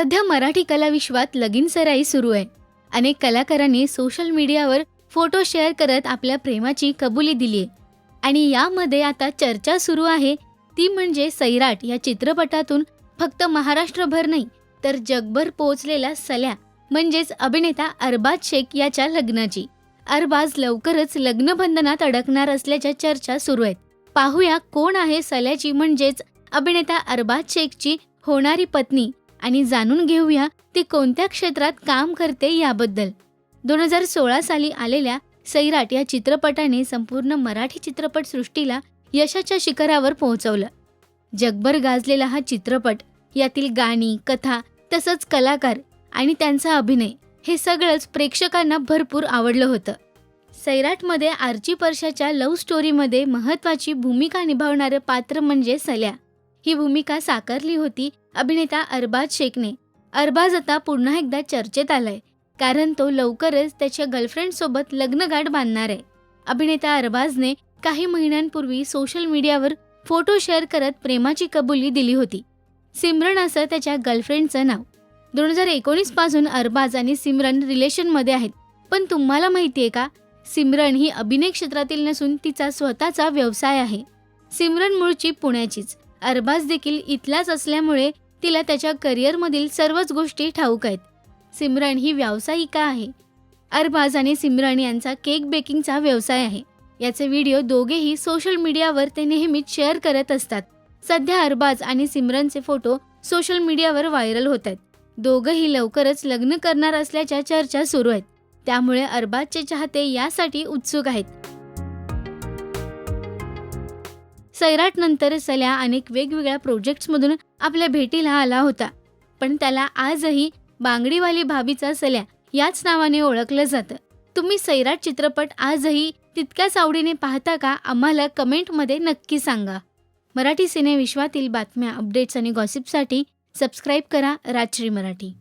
सध्या मराठी कलाविश्वात लगीन सराई सुरू आहे. अनेक कलाकारांनी सोशल मीडियावर फोटो शेअर करत आपल्या प्रेमाची कबुली दिली आहे आणि यामध्ये आता चर्चा सुरू आहे. ती म्हणजे सैराट या चित्रपटातून फक्त महाराष्ट्रभर नाही तर जगभर पोहोचलेला सल्या म्हणजेच अभिनेता अरबाज शेख याच्या लग्नाची. अरबाज लवकरच लग्नबंधनात अडकणार असल्याच्या चर्चा सुरू आहेत. पाहूया कोण आहे सल्याची म्हणजेच अभिनेता अरबाज शेखची होणारी पत्नी आणि जाणून घेऊया ती कोणत्या क्षेत्रात काम करते याबद्दल. दोन हजार सोळा साली आलेल्या सैराट या चित्रपटाने संपूर्ण मराठी चित्रपटसृष्टीला यशाच्या शिखरावर पोहोचवलं. जगभर गाजलेला हा चित्रपट यातील गाणी कथा तसंच कलाकार आणि त्यांचा अभिनय हे सगळंच प्रेक्षकांना भरपूर आवडलं होतं. सैराटमध्ये आर्ची परशाच्या लव्ह स्टोरीमध्ये महत्त्वाची भूमिका निभावणारं पात्र म्हणजे सल्या. ही भूमिका साकारली होती अभिनेता अरबाज शेखने अरबाज आता पुन्हा एकदा चर्चेत आलाय कारण तो लवकरच त्याच्या गर्लफ्रेंडसोबत लग्नगाठ बांधणार आहे. अभिनेता अरबाजने काही महिन्यांपूर्वी सोशल मीडियावर फोटो शेअर करत प्रेमाची कबुली दिली होती. सिमरन असं त्याच्या गर्लफ्रेंडचं नाव. दोन हजार एकोणीसपासून अरबाज आणि सिमरन रिलेशनमध्ये आहेत पण तुम्हाला माहितीये का सिमरन ही अभिनय क्षेत्रातील नसून तिचा स्वतःचा व्यवसाय आहे. सिमरन मूळची पुण्याचीच. अरबाज देखील इथलाच असल्यामुळे तिला त्याच्या करिअरमधील सर्वच गोष्टी ठाऊक आहेत. सिमरन ही व्यावसायिका आहे. अरबाज आणि सिमरन यांचा केक बेकिंगचा व्यवसाय आहे. याचे व्हिडिओ दोघेही सोशल मीडियावर ते नेहमीच शेअर करत असतात. सध्या अरबाज आणि सिमरनचे फोटो सोशल मीडियावर व्हायरल होत आहेत दोघंही लवकरच लग्न करणार असल्याच्या चर्चा सुरू आहेत. त्यामुळे अरबाजचे चाहते यासाठी उत्सुक आहेत. सैराटनंतर सल्या अनेक वेगवेगळ्या प्रोजेक्ट्समधून आपल्या भेटीला आला होता. पण त्याला आजही बांगडीवाली भाभीचा सल्या याच नावाने ओळखलं जातं. तुम्ही सैराट चित्रपट आजही तितक्याच आवडीने पाहता का? आम्हाला कमेंटमध्ये नक्की सांगा. मराठी सिनेविश्वातील बातम्या अपडेट्स आणि गॉसिपसाठी सबस्क्राईब करा राजश्री मराठी.